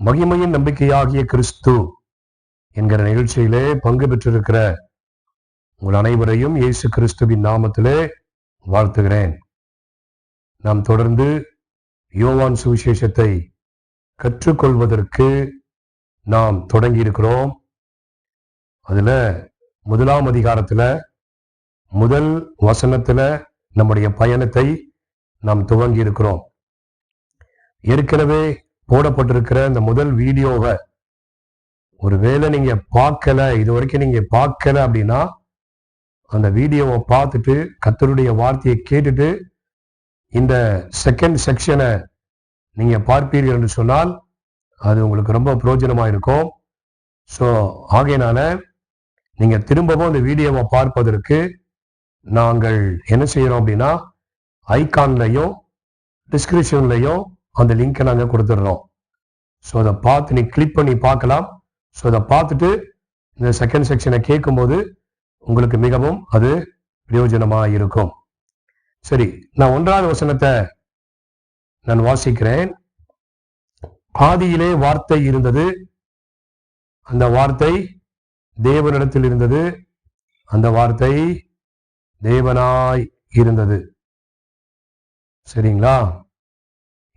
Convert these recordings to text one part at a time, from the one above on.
மகிமையின் நம்பிக்கையாகிய கிறிஸ்து என்கிற நிகழ்ச்சியிலே பங்கு பெற்றிருக்கிற உங்கள் அனைவரையும் இயேசு கிறிஸ்துவின் நாமத்திலே வாழ்த்துகிறேன். நாம் தொடர்ந்து யோவான் சுவிசேஷத்தை கற்றுக்கொள்வதற்கு நாம் தொடங்கி இருக்கிறோம் அதுல முதலாம் அதிகாரத்துல முதல் வசனத்துல நம்முடைய பயணத்தை நாம் துவங்கி இருக்கிறோம் ஏற்கனவே போடப்பட்டிருக்கிற இந்த முதல் வீடியோவை ஒருவேளை நீங்க பார்க்கல இது வரைக்கும் நீங்க பார்க்கல அப்படின்னா அந்த வீடியோவை பார்த்துட்டு கத்தருடைய வார்த்தையை கேட்டுட்டு இந்த செகண்ட் செக்ஷனை நீங்க பார்ப்பீர்கள் என்று சொன்னால் அது உங்களுக்கு ரொம்ப பிரயோஜனமா இருக்கும். ஸோ ஆகையினால நீங்க திரும்பவும் இந்த வீடியோவை பார்ப்பதற்கு நாங்கள் என்ன செய்யறோம் அப்படின்னா ஐகான்லையும் டிஸ்கிரிப்ஷன்லையும் அந்த லிங்கை நாங்கள் கொடுத்துடுறோம். ஸோ அதை பார்த்து நீ கிளிக் பண்ணி பார்க்கலாம். ஸோ அதை பார்த்துட்டு இந்த செகண்ட் செக்ஷனை கேட்கும்போது உங்களுக்கு மிகவும் அது பிரயோஜனமாக இருக்கும். சரி நான் ஒன்றாவது வசனத்தை நான் வாசிக்கிறேன். ஆதியிலே வார்த்தை இருந்தது. அந்த வார்த்தை தேவனிடத்தில் இருந்தது. அந்த வார்த்தை தேவனாய் இருந்தது. சரிங்களா?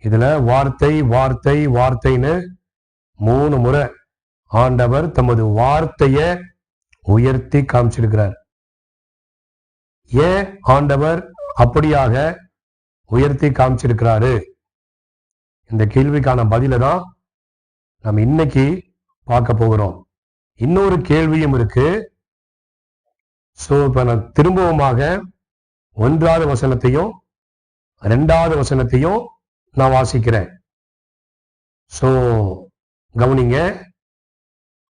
இதுல வார்த்தை வார்த்தை வார்த்தைன்னு மூணு முறை ஆண்டவர் தமது வார்த்தைய உயர்த்தி காமிச்சிருக்கிறார். ஏன் ஆண்டவர் அப்படியாக உயர்த்தி காமிச்சிருக்கிறாரு? இந்த கேள்விக்கான பதில தான் நம்ம இன்னைக்கு பார்க்க போகிறோம். இன்னொரு கேள்வியும் இருக்கு. சோ இப்போ நான் திரும்பவுமாக ஒன்றாவது வசனத்தையும் ரெண்டாவது வசனத்தையும் நான் வாசிக்கிறேன். சோ கவனிங்க.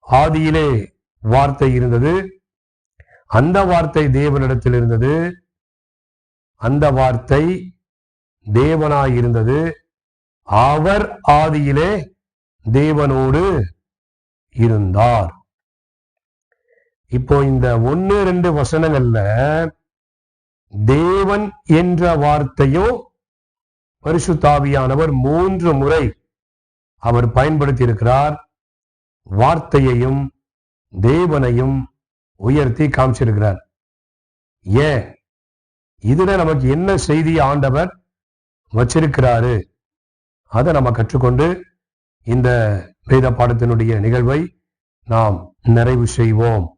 ஆதியிலே வார்த்தை இருந்தது. அந்த வார்த்தை தேவனிடத்தில் இருந்தது. அந்த வார்த்தை தேவனாய் இருந்தது. அவர் ஆதியிலே தேவனோடு இருந்தார். இப்போ இந்த ஒன்னு ரெண்டு வசனங்கள்ல தேவன் என்ற வார்த்தையும் பரிசுத்தாவியானவர் மூன்று முறை அவர் பயன்படுத்தி இருக்கிறார் வார்த்தையையும் தேவனையும் உயர்த்தி காமிச்சிருக்கிறார். ஏன்? இதுல நமக்கு என்ன செய்தி ஆண்டவர் வச்சிருக்கிறாரு? அதை நம்ம கற்றுக்கொண்டு இந்த வேத பாடத்தினுடைய நிகழ்வை நாம் நிறைவு செய்வோம்.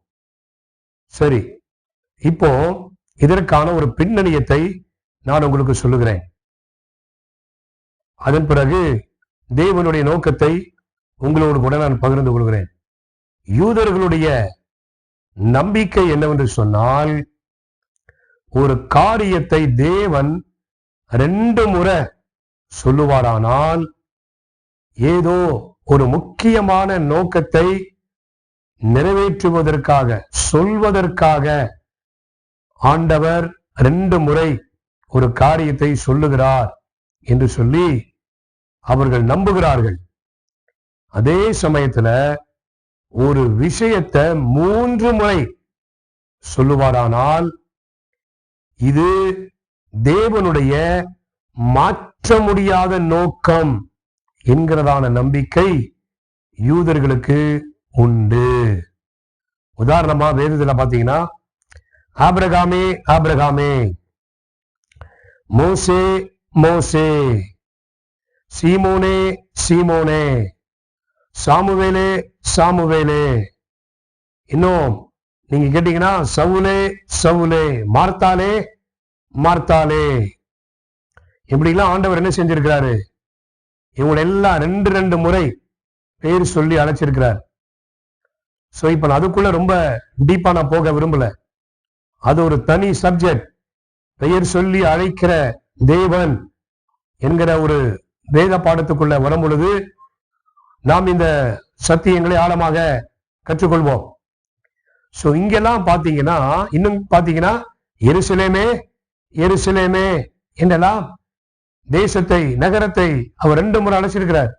சரி இப்போ இதற்கான ஒரு பின்னணியத்தை நான் உங்களுக்கு சொல்லுகிறேன். அதன் பிறகு தேவனுடைய நோக்கத்தை உங்களோடு கூட நான் பகிர்ந்து கொள்கிறேன். யூதர்களுடைய நம்பிக்கை என்னவென்று சொன்னால் ஒரு காரியத்தை தேவன் ரெண்டு முறை சொல்லுவாரானால் ஏதோ ஒரு முக்கியமான நோக்கத்தை நிறைவேற்றுவதற்காக சொல்வதற்காக ஆண்டவர் ரெண்டு முறை ஒரு காரியத்தை சொல்லுகிறார் என்று சொல்லி அவர்கள் நம்புகிறார்கள். அதே சமயத்துல ஒரு விஷயத்தை மூன்று முறை சொல்லுவாரானால் இது தேவனுடைய மாற்ற முடியாத நோக்கம் என்கிறதான நம்பிக்கை யூதர்களுக்கு உண்டு. உதாரணமா வேதத்துல பாத்தீங்கன்னா ஆபிரகாமே ஆபிரகாமே மோசே மோசே. சீமோனே சீமோனே. சாமுவேலே சாமுவேலே. இன்னும் நீங்க கேட்டீங்கன்னா சவுலே சவுலே. மார்த்தாலே மார்த்தாலே. இப்படிலாம் ஆண்டவர் என்ன செஞ்சிருக்கிறாரு? இவங்களை எல்லாம் ரெண்டு ரெண்டு முறை பேர் சொல்லி அழைச்சிருக்கிறார். ஸோ இப்போ நான் அதுக்குள்ள ரொம்ப டீப்பா நான் போக விரும்பல. அது ஒரு தனி சப்ஜெக்ட் பெயர் சொல்லி அழைக்கிற தேவன் என்கிற ஒரு வேத பாடத்துக்குள்ள வரும் பொழுது நாம் இந்த சத்தியங்களை ஆழமாக கற்றுக்கொள்வோம். ஸோ இங்கெல்லாம் பார்த்தீங்கன்னா இன்னும் பார்த்தீங்கன்னா எருசலேமே எருசலேமே என்றெல்லாம் தேசத்தை நகரத்தை அவர் ரெண்டு முறை அழைச்சிருக்கிறார்.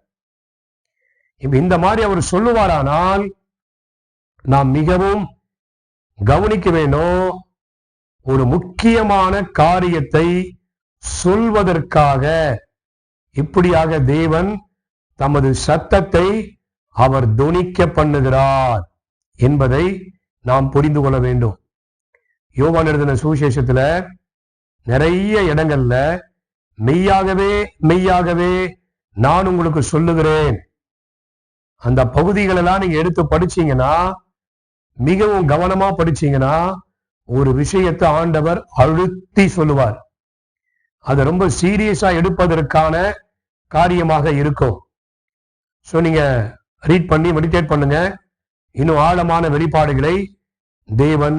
இப்ப இந்த மாதிரி அவர் சொல்லுவாரானால் நாம் மிகவும் கவனிக்க வேண்டும் ஒரு முக்கியமான காரியத்தை சொல்வதற்காக இப்படியாக தேவன் தமது சத்தத்தை அவர் துணிக்க பண்ணுகிறார் என்பதை நாம் புரிந்து கொள்ள வேண்டும். யோவான் எழுதின சுவிசேஷத்துல நிறைய இடங்கள்ல மெய்யாகவே மெய்யாகவே நான் உங்களுக்கு சொல்லுகிறேன். அந்த பகுதிகளெல்லாம் நீங்க எடுத்து படிச்சீங்கன்னா மிகவும் கவனமா படிச்சீங்கன்னா ஒரு விஷயத்தை ஆண்டவர் அழுத்தி சொல்லுவார். அதை ரொம்ப சீரியஸா எடுப்பதற்கான காரியமாக இருக்கும். ஸோ நீங்க ரீட் பண்ணி மெடிடேட் பண்ணுங்க. இன்னும் ஆழமான வெளிப்பாடுகளை தேவன்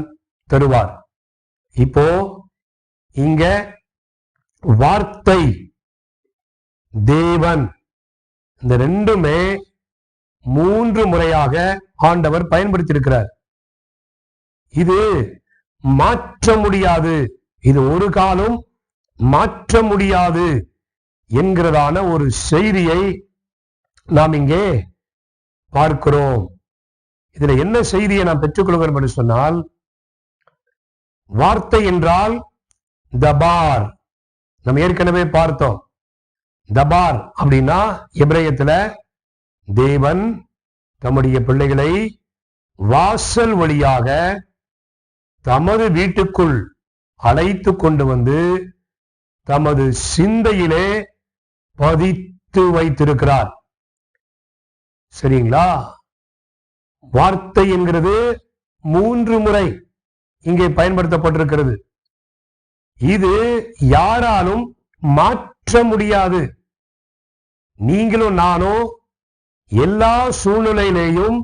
தருவார். இப்போ இங்க வார்த்தை தேவன். இந்த ரெண்டுமே மூன்று முறையாக ஆண்டவர் பயன்படுத்தியிருக்கிறார். இது மாற்ற முடியாது. இது ஒரு காலம் மாற்ற முடியாது என்கிறதான ஒரு செய்தியை நாம் இங்கே பார்க்கிறோம். இதுல என்ன செய்தியை நாம் பெற்றுக்கொள்கிறோம் என்று சொன்னால் வார்த்தை என்றால் தபார். நம்ம ஏற்கனவே பார்த்தோம். தபார் அப்படின்னா எபிரேயத்துல தேவன் தம்முடைய பிள்ளைகளை வாசல் வழியாக தமது வீட்டுக்குள் அழைத்து கொண்டு வந்து தமது சிந்தையிலே பதித்து வைத்திருக்கிறார். சரிங்களா? வார்த்தை என்கிறது மூன்று முறை இங்கே பயன்படுத்தப்பட்டிருக்கிறது. இது யாராலும் மாற்ற முடியாது. நீங்களும் நானும் எல்லா சூழ்நிலையிலேயும்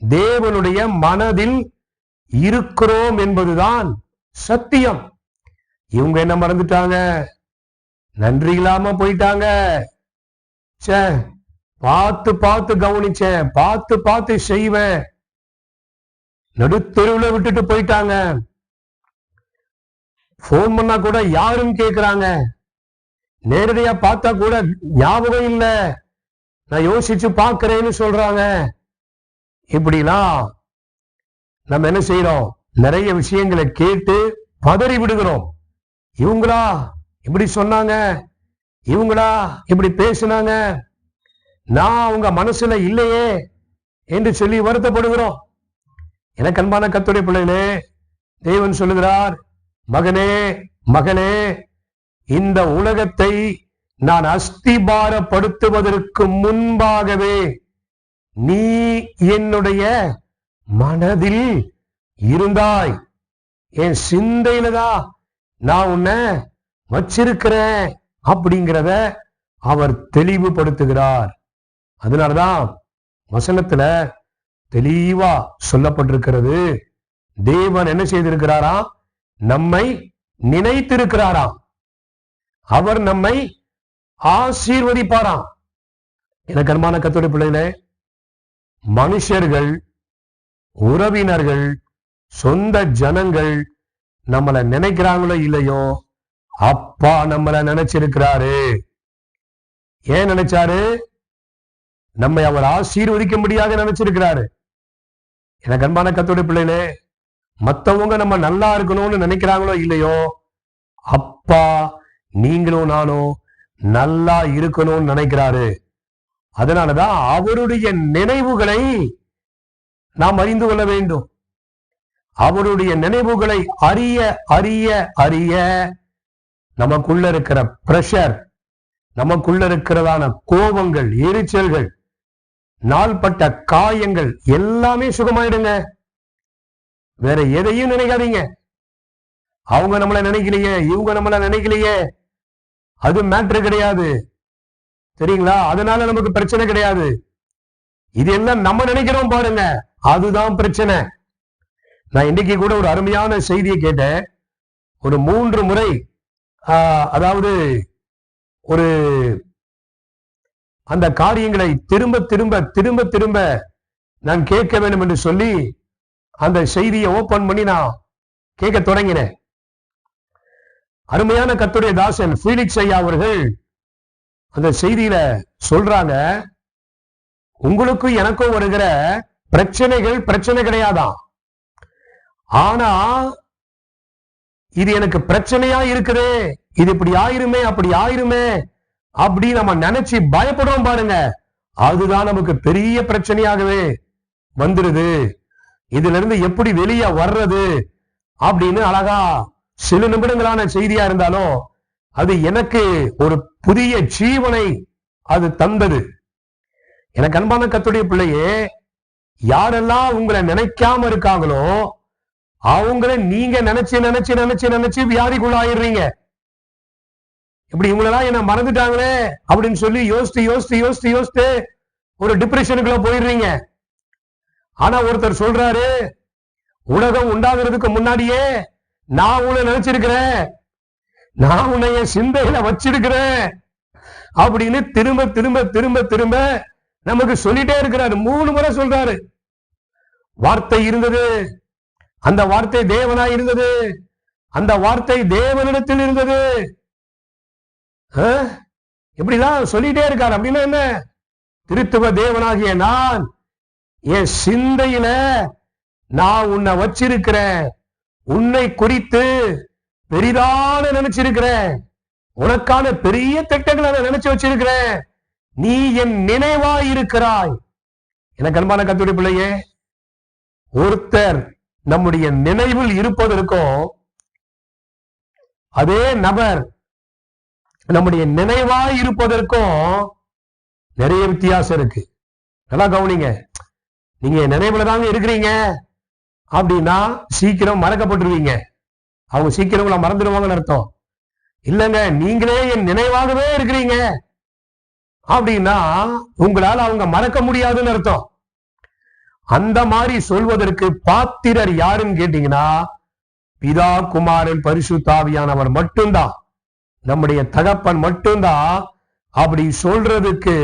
தேவனுடைய மனதில் இருக்கிறோம் என்பதுதான் சத்தியம். இவங்க என்ன மறந்துட்டாங்க? நன்றி இல்லாம போயிட்டாங்க. சே பார்த்து பார்த்து கவனிச்சேன். பார்த்து பார்த்து செய்வேன். நடுத்தெருவுல விட்டுட்டு போயிட்டாங்க. போன் பண்ணா கூட யாரும் கேக்குறாங்க. நேரடியா பார்த்தா கூட ஞாபகம் இல்ல. நான் யோசிச்சு பாக்குறேன்னு சொல்றாங்க. இப்படிலாம் நம்ம என்ன செய்யறோம் நிறைய விஷயங்களை கேட்டு பதறி விடுகிறோம். இவங்களா? இப்படி சொன்னாங்க. இவங்களா? இப்படி பேசினாங்க. நான் அவங்க மனசுல இல்லையே என்று சொல்லி வருத்தப்படுகிறோம். எனக்கு அன்பான கத்துடைய பிள்ளைகளே தேவன் சொல்லுகிறார் மகனே மகளே இந்த உலகத்தை நான் அஸ்திபாரப்படுத்துவதற்கு முன்பாகவே நீ என்னுடைய மனதில் இருந்தாய். என் சிந்தையில தான் நான் உன்னை வச்சிருக்கிறேன் அப்படிங்கிறத அவர் தெளிவுபடுத்துகிறார். அதனாலதான் வசனத்துல தெளிவா சொல்லப்பட்டிருக்கிறது. தேவன் என்ன செய்திருக்கிறாராம்? நம்மை நினைத்திருக்கிறாராம். அவர் நம்மை ஆசீர்வதிப்பாராம். எனக்கு அன்பான கத்தோட பிள்ளைகளே மனுஷர்கள் உறவினர்கள் சொந்த ஜனங்கள் நம்மளை நினைக்கிறாங்களோ இல்லையோ அப்பா நம்மளை நினைச்சிருக்கிறாரு. ஏன் நினைச்சாரு? நம்மை அவர் ஆசீர்வதிக்கும்படியாக நினைச்சிருக்கிறாரு. எனக்கு அன்பான கத்தோட பிள்ளைகளே மத்தவங்க நம்ம நல்லா இருக்கணும்னு நினைக்கிறாங்களோ இல்லையோ அப்பா நீங்களும் நானும் நல்லா இருக்கணும்னு நினைக்கிறாரு. அதனாலதான் அவருடைய நினைவுகளை நாம் அறிந்து கொள்ள வேண்டும். அவருடைய நினைவுகளை அறிய அறிய அறிய நமக்குள்ள இருக்கிற பிரஷர் நமக்குள்ள இருக்கிறதான கோபங்கள் எரிச்சல்கள் நாள்பட்ட காயங்கள் எல்லாமே சுகமாயிடுங்க. வேற எதையும் நினைக்காதீங்க. அவங்க நம்மள நினைக்கலையே இவங்க நம்மள நினைக்கலையே. அது மேட்ரு கிடையாது. சரிங்களா? அதனால நமக்கு பிரச்சனை கிடையாது. இது எல்லாம் நம்ம நினைக்கிறோம் பாருங்க. அதுதான் பிரச்சனை. நான் இன்னைக்கு கூட ஒரு அருமையான செய்தியை கேட்டேன். ஒரு மூன்று முறை ஆஹ், அதாவது ஒரு அந்த காரியங்களை திரும்ப திரும்ப திரும்ப திரும்ப நான் கேட்க வேண்டும் என்று சொல்லி அந்த செய்தியை ஓபன் பண்ணி நான் கேட்க தொடங்கினேன். அருமையான கத்துடைய தாசன் ஃபீலிக்ஸ் ஐயா அவர்கள் அந்த செய்தியில சொல்றாங்க உங்களுக்கும் எனக்கும் வருகிற பிரச்சனைகள் பிரச்சனை கிடையாதான் ஆனா இது எனக்கு பிரச்சனையா இருக்குதே. இது இப்படி ஆயிருமே அப்படி ஆயிருமே அப்படி நம்ம நினைச்சு பயப்படுறோம் பாருங்க. அதுதான் நமக்கு பெரிய பிரச்சனையாகவே வந்துருது. இதுல இருந்து எப்படி வெளியே வர்றது அப்படின்னு அழகா சில நிமிடங்களான செய்தியா இருந்தாலும் அது எனக்கு ஒரு புதிய ஜீவனை அது தந்தது. எனக்கு அன்பான கத்துடைய பிள்ளையே யாரெல்லாம் உங்களை நினைக்காம இருக்காங்களோ அவங்கள நீங்க நினைச்சு நினைச்சு நினைச்சு நினைச்சு வியாதிக்குள்ளாயிடுறீங்க. இப்படி இவங்களெல்லாம் என்ன மறந்துட்டாங்களே அப்படின்னு சொல்லி யோசித்து யோசித்து யோசித்து யோசித்து ஒரு டிப்ரெஷனுக்குள்ள போயிடுறீங்க. ஆனா ஒருத்தர் சொல்றாரு உலகம் உண்டாகிறதுக்கு முன்னாடியே நான் உன்னை நினைச்சிருக்கிறேன். நான் உன்னை என் சிந்தையில வச்சிருக்கிறேன். அப்படின்னு திரும்ப திரும்ப திரும்ப திரும்ப நமக்கு சொல்லிட்டே இருக்கிறாரு. மூணு முறை சொல்றாரு. வார்த்தை இருந்தது. அந்த வார்த்தை தேவனா இருந்தது? அந்த வார்த்தை தேவனிடத்தில் இருந்தது. ஆ? இப்படிலாம் சொல்லிட்டே இருக்கார். அப்படின்னா என்ன? திருத்துவ தேவனாகிய நான் என் சிந்தையில நான் உன்னை வச்சிருக்கிறேன். உன்னை குறித்து பெரிதான நினைச்சிருக்கிறேன். உனக்கான பெரிய திட்டங்களை நான் நினைச்சு வச்சிருக்கிறேன். நீ என் நினைவா இருக்கிறாய் எனக்கு அன்பான கத்துடைய பிள்ளையே ஒருத்தர் நம்முடைய நினைவில் இருப்பதற்கும் அதே நபர் நம்முடைய நினைவாய் இருப்பதற்கும் நிறைய வித்தியாசம் இருக்கு. நல்லா கவனிங்க. நீங்க என் நினைவுல தாங்க இருக்கிறீங்க. அப்படின்னா சீக்கிரம் மறக்கப்பட்டுருவீங்க. அவங்க சீக்கிரம் உங்களை மறந்துடுவாங்கன்னு அர்த்தம். இல்லைங்க நீங்களே என் நினைவாகவே இருக்கிறீங்க. அப்படின்னா உங்களால் அவங்க மறக்க முடியாதுன்னு அர்த்தம். அந்த மாதிரி சொல்வதற்கு பாத்திரர் யாருன்னு கேட்டீங்கன்னா பிதா குமாரன் பரிசுத்தாவியானவர் மட்டும்தான். நம்முடைய தகப்பன் மட்டும்தான். அப்படி சொல்றதுக்கு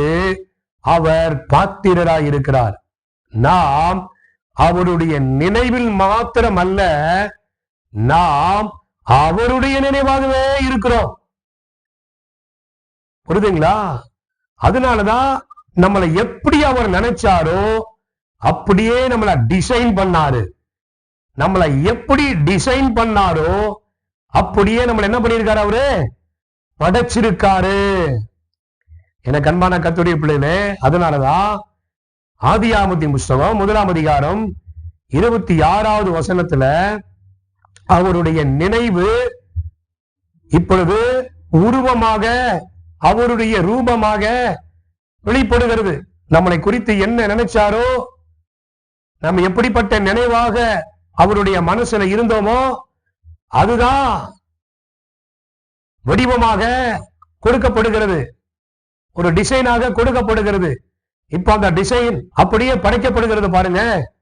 அவர் பாத்திரராய் இருக்கிறார். நாம் அவருடைய நினைவில் மாத்திரம் அல்ல நாம் அவருடைய நினைவாகவே இருக்கிறோம். புரியுதுங்களா? அதனாலதான் நம்மளை எப்படி அவர் நினைச்சாரோ அப்படியே நம்மளை டிசைன் பண்ணாரு. நம்மளை எப்படி டிசைன் பண்ணாரோ அப்படியே நம்மளை என்ன பண்ணியிருக்காரு அவரு? படைச்சிருக்காரு. எனக்கு அன்பான கத்துடைய பிள்ளைகளே அதனாலதான் ஆதியாமத்தின் புஸ்தகம் முதலாம் அதிகாரம் இருபத்தி ஆறாவது வசனத்துல அவருடைய நினைவு இப்பொழுது உருவமாக அவருடைய ரூபமாக வெளிப்படுகிறது. நம்மளை குறித்து என்ன நினைச்சாரோ நம்ம எப்படிப்பட்ட நினைவாக அவருடைய மனசுல இருந்தோமோ அதுதான் வடிவமாக கொடுக்கப்படுகிறது. ஒரு டிசைனாக கொடுக்கப்படுகிறது. இப்ப அந்த டிசைன் அப்படியே படைக்கப்படுகிறது பாருங்க.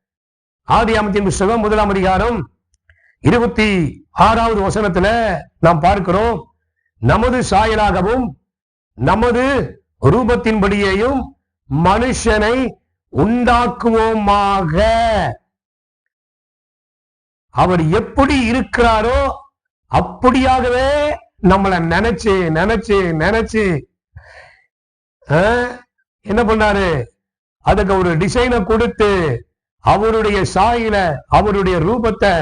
ஆதி அமத்தின் புஸ்தகம் முதலாம் அதிகாரம் இருபத்தி ஆறாவது வசனத்துல நாம் பார்க்கிறோம். நமது சாயலாகவும் நமது ரூபத்தின்படியேயும் மனுஷனை உண்டாக்குவோமாக. அவர் எப்படி இருக்கிறாரோ அப்படியாகவே நம்மளை நினைச்சு நினைச்சு நினைச்சு என்ன பண்ணாரு? அதுக்கு ஒரு டிசைனை கொடுத்து அவருடைய சாயில அவருடைய ரூபத்தை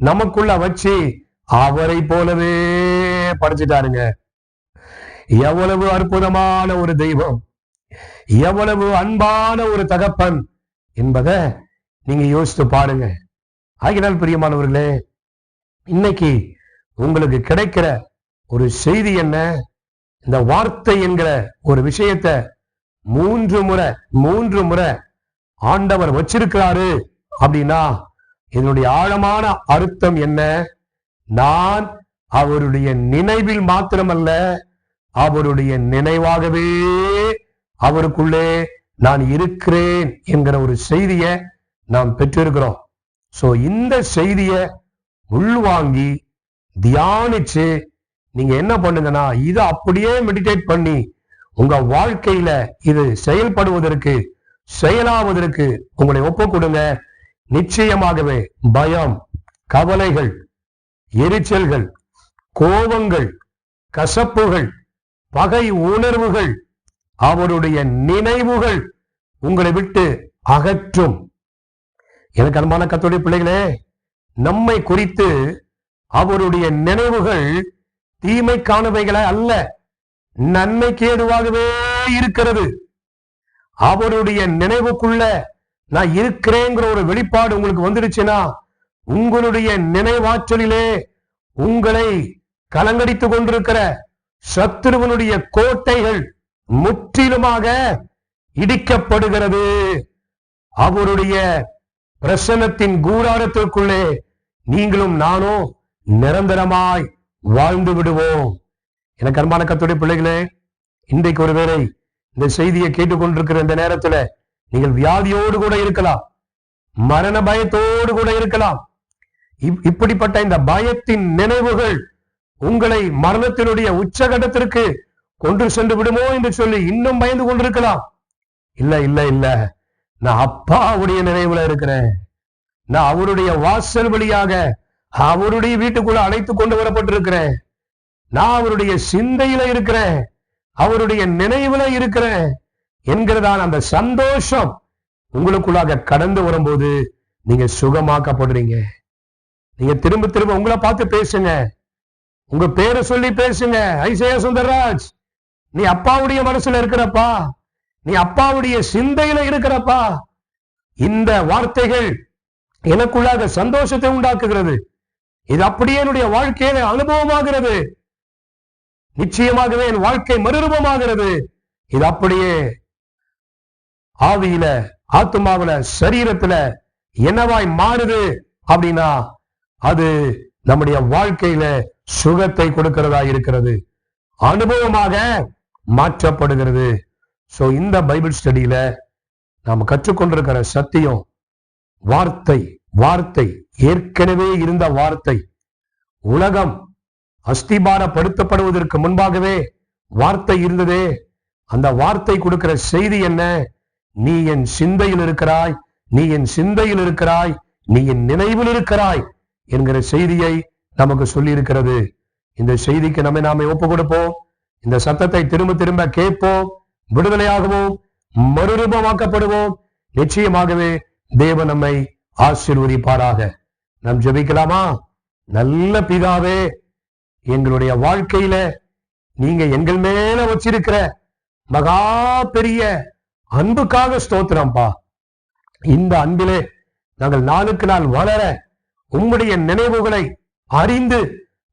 நமக்குள்ள வச்சு அவரை போலவே படைச்சிட்டாருங்க. எவ்வளவு அற்புதமான ஒரு தெய்வம். எவ்வளவு அன்பான ஒரு தகப்பன் என்பதை நீங்க யோசித்து பாருங்க. ஆகினால் பிரியமானவர்களே இன்னைக்கு உங்களுக்கு கிடைக்கிற ஒரு செய்தி என்ன? இந்த வார்த்தை என்கிற ஒரு விஷயத்த மூன்று முறை மூன்று முறை ஆண்டவர் வச்சிருக்கிறாரு அப்படின்னா இதனுடைய ஆழமான அர்த்தம் என்ன? நான் அவருடைய நினைவில் மாத்திரமல்ல அவருடைய நினைவாகவே அவருக்குள்ளே நான் இருக்கிறேன் என்கிற ஒரு செய்தியை நாம் பெற்றிருக்கிறோம். ஸோ இந்த செய்தியை உள்வாங்கி தியானிச்சு நீங்க என்ன பண்ணுங்கன்னா இதை அப்படியே மெடிடேட் பண்ணி உங்க வாழ்க்கையில இது செயல்படுவதற்கு செயலாவதற்கு உங்களை ஒப்பு கொடுங்க நிச்சயமாகவே பயம் கவலைகள் எரிச்சல்கள் கோபங்கள் கசப்புகள் பகை உணர்வுகள் அவருடைய நினைவுகள் உங்களை விட்டு அகற்றும். எனக்கு அன்பான கத்தோடைய பிள்ளைகளே நம்மை குறித்து அவருடைய நினைவுகள் தீமைக்கானவைகளை அல்ல நன்மை கேடுவாகவே இருக்கிறது. அவருடைய நினைவுக்குள்ள நான் இருக்கிறேங்கிற ஒரு வெளிப்பாடு உங்களுக்கு வந்துடுச்சுன்னா உங்களுடைய நினைவாற்றலிலே உங்களை கலங்கடித்துக் கொண்டிருக்கிற சத்ருவனுடைய கோட்டைகள் முற்றிலுமாக இடிக்கப்படுகிறது. அவருடைய பிரசன்னத்தின் கூடாரத்திற்குள்ளே நீங்களும் நானும் நிரந்தரமாய் வாழ்ந்து விடுவோம். எனக்கு அன்பான கத்துடைய பிள்ளைகளே இன்றைக்கு ஒருவேளை இந்த செய்தியை கேட்டுக்கொண்டிருக்கிற இந்த நேரத்துல நீங்கள் வியாதியோடு கூட இருக்கலாம் மரண பயத்தோடு கூட இருக்கலாம். இப்- இப்படிப்பட்ட இந்த பயத்தின் நினைவுகள் உங்களை மரணத்தினுடைய உச்சகட்டத்திற்கு கொன்று சென்று விடுமோ என்று சொல்லி இன்னும் பயந்து கொண்டிருக்கலாம். இல்ல இல்ல இல்ல. நான் அப்பாவுடைய நினைவுல இருக்கிறேன். நான் அவருடைய வாசல் வழியாக அவருடைய வீட்டுக்குள்ள அழைத்து கொண்டு வரப்பட்டிருக்கிறேன். நான் அவருடைய சிந்தையில இருக்கிறேன். அவருடைய நினைவுல இருக்கிறேன். என்கிறதான அந்த சந்தோஷம் உங்களுக்குள்ளாக கடந்து வரும்போது நீங்க சுகமாக்கப்படுறீங்க. நீங்க திரும்ப திரும்ப உங்களை பார்த்து பேசுங்க. உங்க பேரை சொல்லி பேசுங்க. ஐசையா சுந்தர்ராஜ். நீ அப்பாவுடைய மனசுல இருக்கிறப்பா? நீ அப்பாவுடைய சிந்தையில இருக்கிறப்பா? இந்த வார்த்தைகள் எனக்குள்ளாக சந்தோஷத்தை உண்டாக்குகிறது. இது அப்படியே என்னுடைய வாழ்க்கையில அனுபவமாகிறது. நிச்சயமாகவே என் வாழ்க்கை மறுரூபமாகிறது. இது அப்படியே ஆவியில ஆத்மாவில சரீரத்துல என்னவாய் மாறுது அப்படின்னா அது நம்முடைய வாழ்க்கையில சுகத்தை கொடுக்கிறதா இருக்கிறது. அனுபவமாக மாற்றப்படுகிறது. சோ இந்த பைபிள் ஸ்டடியில நாம் கற்றுக்கொண்டிருக்கிற சத்தியம் வார்த்தை வார்த்தை ஏற்கனவே இருந்த வார்த்தை உலகம் அஸ்திபாரப்படுத்தப்படுவதற்கு முன்பாகவே வார்த்தை இருந்ததே. அந்த வார்த்தை கொடுக்கிற செய்தி என்ன? நீ என் சிந்தையில் இருக்கிறாய் நீ என் சிந்தையில் இருக்கிறாய் நீ என் நினைவில் இருக்கிறாய் என்கிற செய்தியை நமக்கு சொல்லி இருக்கிறது இந்த செய்திக்கு நம்மை நாமே ஒப்பு கொடுப்போம் இந்த சத்தத்தை திரும்ப திரும்ப கேட்போம் விடுதலையாகவும் மறுரூபமாக்கப்படுவோம். நிச்சயமாகவே தேவ நம்மை ஆசீர்வதிப்பாராக. நாம் ஜெபிக்கலாமா? நல்ல பிதாவே எங்களுடைய வாழ்க்கையில நீங்க எங்கள் மேல வச்சிருக்கிற மகா பெரிய அன்புக்காக ஸ்தோத்திரம்பா. இந்த அன்பிலே நாங்கள் நாளுக்கு நாள் வளர உம்முடைய நினைவுகளை அறிந்து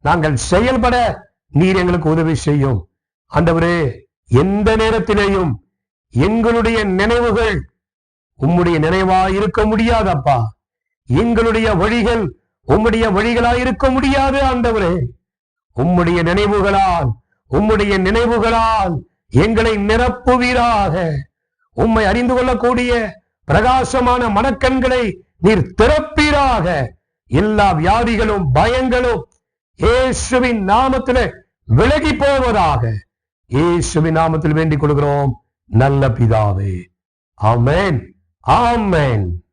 நாங்கள் செயல்பட நீர் எங்களுக்கு உதவி செய்யும். ஆண்டவரே எந்த நேரத்திலேயும் எங்களுடைய நினைவுகள் உம்முடைய நினைவா இருக்க முடியாதப்பா. எங்களுடைய வழிகள் உம்முடைய வழிகளா இருக்க முடியாது ஆண்டவரே. உம்முடைய நினைவுகளால் உம்முடைய நினைவுகளால் எங்களை நிரப்புவீராக. உம்மை அறிந்து கொள்ளக்கூடிய பிரகாசமான மனக்கண்களை நீர் திறப்பீராக. எல்லா வியாதிகளும் பயங்களும் இயேசுவின் நாமத்தில விலகி போவதாக. இயேசுவி நாமத்தில் வேண்டிக் கொள்கிறோம் நல்ல பிதாவே. ஆமேன். ஆமேன்.